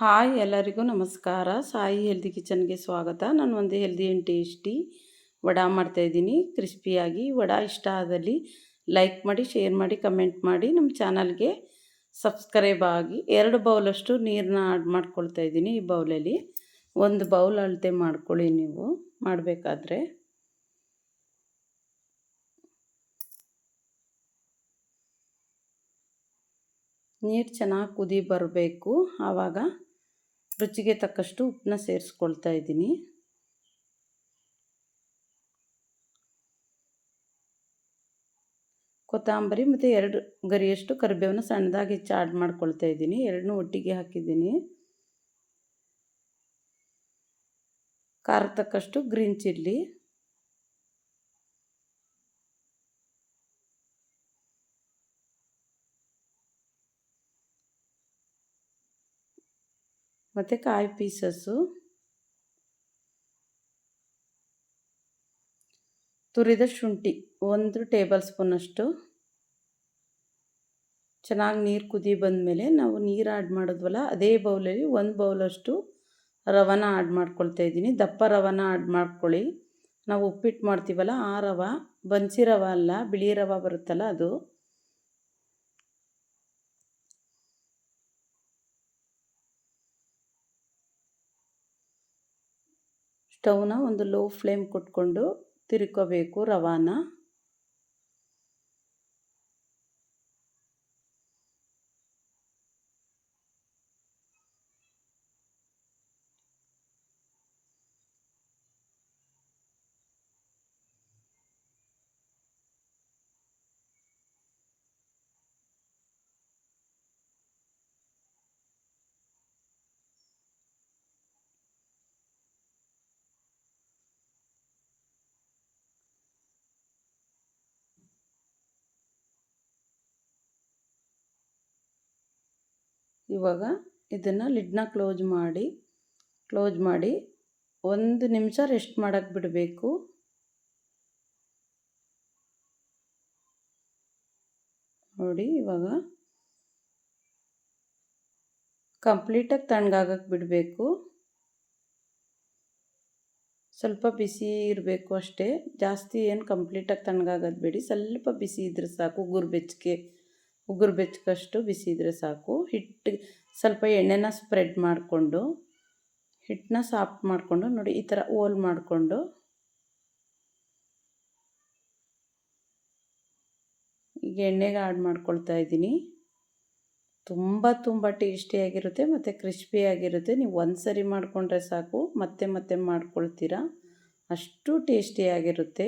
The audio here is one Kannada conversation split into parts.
ಹಾಯ್ ಎಲ್ಲರಿಗೂ ನಮಸ್ಕಾರ. ಸಾಯಿ ಹೆಲ್ದಿ ಕಿಚನ್ಗೆ ಸ್ವಾಗತ. ನಾನು ಒಂದು ಹೆಲ್ದಿ ಆ್ಯಂಡ್ ಟೇಸ್ಟಿ ವಡಾ ಮಾಡ್ತಾಯಿದ್ದೀನಿ ಕ್ರಿಸ್ಪಿಯಾಗಿ ವಡಾ ಇಷ್ಟ ಆದಲ್ಲಿ ಲೈಕ್ ಮಾಡಿ ಶೇರ್ ಮಾಡಿ ಕಮೆಂಟ್ ಮಾಡಿ ನಮ್ಮ ಚಾನಲ್ಗೆ ಸಬ್ಸ್ಕ್ರೈಬ್ ಆಗಿ ಎರಡು ಬೌಲಷ್ಟು ನೀರನ್ನ ಆಡ್ ಮಾಡ್ಕೊಳ್ತಾ ಇದ್ದೀನಿ ಈ ಬೌಲಲ್ಲಿ ಒಂದು ಬೌಲ್ ಅಳತೆ ಮಾಡ್ಕೊಳ್ಳಿ ನೀವು. ಮಾಡಬೇಕಾದ್ರೆ. ನೀರು ಚೆನ್ನಾಗಿ ಕುದಿ ಬರಬೇಕು. ಆವಾಗ ರುಚಿಗೆ ತಕ್ಕಷ್ಟು ಉಪ್ಪನ್ನ ಸೇರಿಸ್ಕೊಳ್ತಾ ಇದ್ದೀನಿ. ಕೊತ್ತಂಬರಿ ಮತ್ತು ಎರಡು ಗರಿಯಷ್ಟು ಕರಿಬೇವನ್ನ ಸಣ್ಣದಾಗಿ ಹೆಚ್ಚು ಆಡ್ ಮಾಡ್ಕೊಳ್ತಾ ಇದ್ದೀನಿ. ಎರಡನ್ನೂ ಒಟ್ಟಿಗೆ ಹಾಕಿದ್ದೀನಿ. ಖಾರ ತಕ್ಕಷ್ಟು ಗ್ರೀನ್ ಚಿಲ್ಲಿ. ಮತ್ತು ಕಾಯಿ ಪೀಸಸ್ಸು. ತುರಿದ ಶುಂಠಿ, ಒಂದು ಟೇಬಲ್ ಸ್ಪೂನಷ್ಟು ಚೆನ್ನಾಗಿ ನೀರು ಕುದಿ ಬಂದಮೇಲೆ ನಾವು ನೀರು ಆ್ಯಡ್ ಮಾಡಿದ್ವಲ್ಲ, ಅದೇ ಬೌಲಲ್ಲಿ ಒಂದು ಬೌಲಷ್ಟು ರವನ ಆ್ಯಡ್ ಮಾಡ್ಕೊಳ್ತಾ ಇದ್ದೀನಿ. ದಪ್ಪ ರವನ ಆ್ಯಡ್ ಮಾಡ್ಕೊಳ್ಳಿ. ನಾವು ಉಪ್ಪಿಟ್ಟು ಮಾಡ್ತೀವಲ್ಲ, ಆ ರವ ಬನ್ಸಿ ರವ ಅಲ್ಲ, ಬಿಳಿ ರವ ಬರುತ್ತಲ್ಲ ಅದು. ಸ್ಟವ್ನ ಒಂದು ಲೋ ಫ್ಲೇಮ್ ಕೊಟ್ಕೊಂಡು ತಿರ್ಕೋಬೇಕು ರವಾನ. ಇವಾಗ ಇದನ್ನು ಲಿಡ್ನ ಕ್ಲೋಸ್ ಮಾಡಿ ಕ್ಲೋಸ್ ಮಾಡಿ ಒಂದು ನಿಮಿಷ ರೆಸ್ಟ್ ಮಾಡೋಕ್ಕೆ ಬಿಡಬೇಕು. ನೋಡಿ ಇವಾಗ ಕಂಪ್ಲೀಟಾಗಿ ತಣ್ಣಗಾಗಕ್ಕೆ ಬಿಡಬೇಕು. ಸ್ವಲ್ಪ ಬಿಸಿ ಇರಬೇಕು ಅಷ್ಟೇ. ಜಾಸ್ತಿ ಏನು ಕಂಪ್ಲೀಟಾಗಿ ತಣ್ಣಗಾಗೋದು ಬಿಡಿ. ಸ್ವಲ್ಪ ಬಿಸಿ ಇದ್ರೆ ಸಾಕು ಗುರು ಬೆಚ್ಚಗೆ ಉಗುರು ಬೆಚ್ಚಕಷ್ಟು ಬಿಸಿ ಇದ್ದರೆ ಸಾಕು. ಹಿಟ್ಟು ಸ್ವಲ್ಪ ಎಣ್ಣೆನ ಸ್ಪ್ರೆಡ್ ಮಾಡಿಕೊಂಡು, ಹಿಟ್ಟನ್ನ ಸಾಫ್ಟ್ ಮಾಡಿಕೊಂಡು, ನೋಡಿ ಈ ಥರ ಓಲ್ ಮಾಡಿಕೊಂಡು, ಈಗ ಎಣ್ಣೆಗೆ ಆಡ್ ಮಾಡ್ಕೊಳ್ತಾ ಇದ್ದೀನಿ. ತುಂಬ ತುಂಬ ಟೇಸ್ಟಿಯಾಗಿರುತ್ತೆ ಮತ್ತು ಕ್ರಿಸ್ಪಿಯಾಗಿರುತ್ತೆ ನೀವು ಒಂದು ಸರಿ ಮಾಡಿಕೊಂಡ್ರೆ ಸಾಕು. ಮತ್ತೆ ಮತ್ತೆ ಮಾಡ್ಕೊಳ್ತೀರಾ. ಅಷ್ಟು ಟೇಸ್ಟಿಯಾಗಿರುತ್ತೆ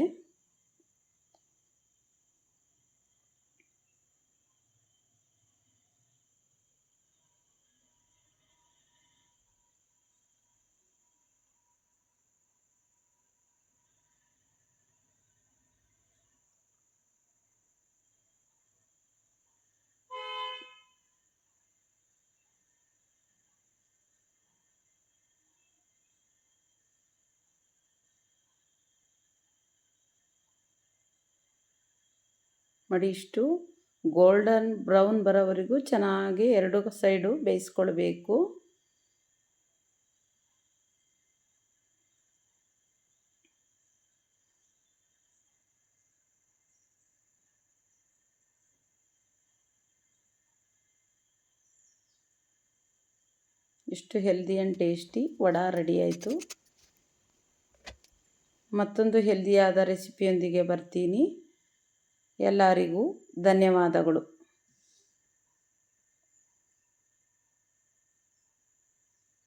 ಮಾಡಿ ಇಷ್ಟು. ಗೋಲ್ಡನ್ ಬ್ರೌನ್ ಬರೋವರೆಗೂ ಚೆನ್ನಾಗಿ ಎರಡು ಸೈಡು ಬೇಯಿಸ್ಕೊಳ್ಬೇಕು. ಇಷ್ಟು healthy and tasty vada ready ಆಯಿತು. ಮತ್ತೊಂದು ಹೆಲ್ದಿಯಾದ ರೆಸಿಪಿಯೊಂದಿಗೆ ಬರ್ತೀನಿ. ಎಲ್ಲರಿಗೂ ಧನ್ಯವಾದಗಳು.